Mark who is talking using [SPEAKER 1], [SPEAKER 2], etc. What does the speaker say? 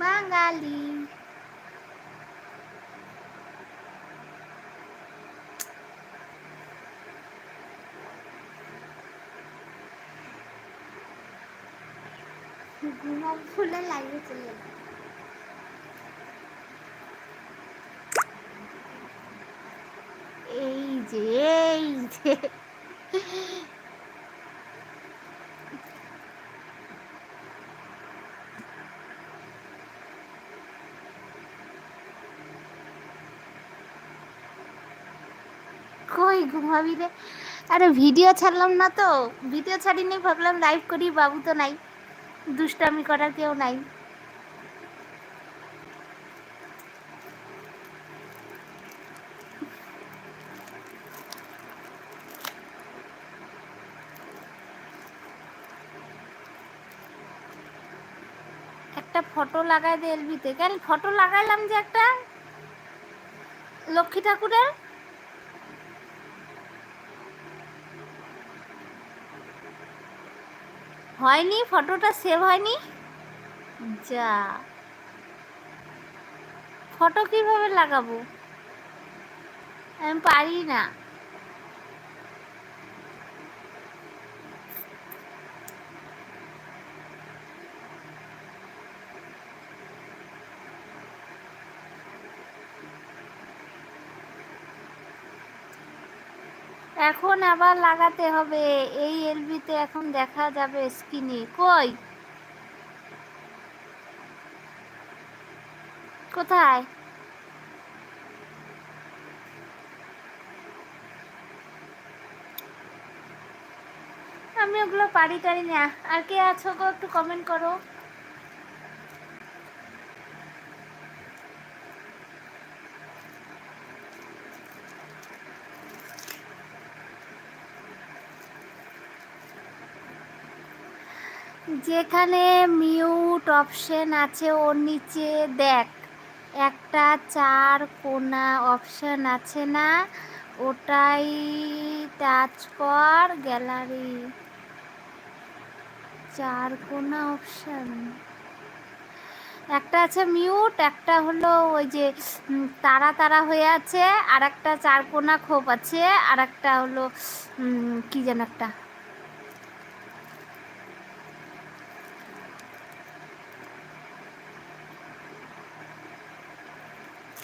[SPEAKER 1] বাঙালি ঘুমাবো ফুলে লাইভে চলে এই যে এই যে কই ঘুমাবি রে? আরে ভিডিও ছাড়লাম না তো। ভিডিও ছাড়িনি, ভাবলাম লাইভ করি, বাবু তো নাই। দুষ্টামি করার কেউ নাই। একটা ফটো লাগাই দে এলবিতে। কেন ফটো লাগাইলাম যে একটা? লক্ষ্মী ঠাকুরের? হয়নি? ফটোটা সেভ হয়নি? যা। ফটো কীভাবে লাগাবো? আমি পারি না। এখন আবার লাগাতে হবে। এই এলবিতে এখন দেখা যাবে স্ক্রিনে কই? কোথায়? আমি ওগুলো পারি টারি না। আর কে আছো গো একটু কমেন্ট করো। যেখানে মিউট অপশন আছে, ওর নিচে দেখ। একটা চার কোনা অপশন আছে না? ওটাই টাচ কর গ্যালারি চার কোনা অপশন একটা আছে মিউট একটা হলো ওই যে তারা তারা হয়ে আছে আর একটা চার কোনা খোপ আছে আর একটা হলো কি যেন একটা।